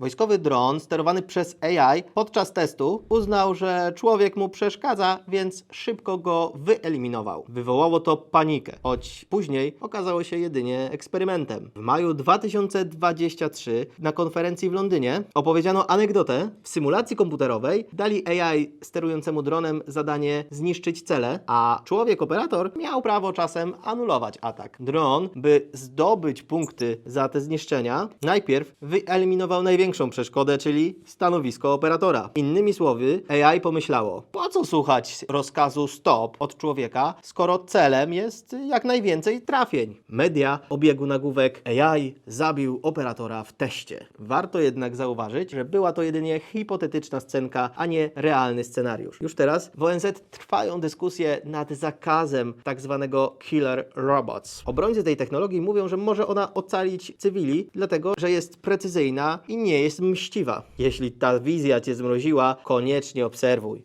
Wojskowy dron sterowany przez AI podczas testu uznał, że człowiek mu przeszkadza, więc szybko go wyeliminował. Wywołało to panikę, choć później okazało się jedynie eksperymentem. W maju 2023 na konferencji w Londynie opowiedziano anegdotę. W symulacji komputerowej dali AI sterującemu dronem zadanie zniszczyć cele, a człowiek operator miał prawo czasem anulować atak. Dron, by zdobyć punkty za te zniszczenia, najpierw wyeliminował największą przeszkodę, czyli stanowisko operatora. Innymi słowy, AI pomyślało, po co słuchać rozkazu stop od człowieka, skoro celem jest jak najwięcej trafień. Media obiegł nagłówek AI zabił operatora w teście. Warto jednak zauważyć, że była to jedynie hipotetyczna scenka, a nie realny scenariusz. Już teraz w ONZ trwają dyskusje nad zakazem tak zwanego killer robots. Obrońcy tej technologii mówią, że może ona ocalić cywili, dlatego że jest precyzyjna i nie jest mściwa. Jeśli ta wizja cię zmroziła, koniecznie obserwuj.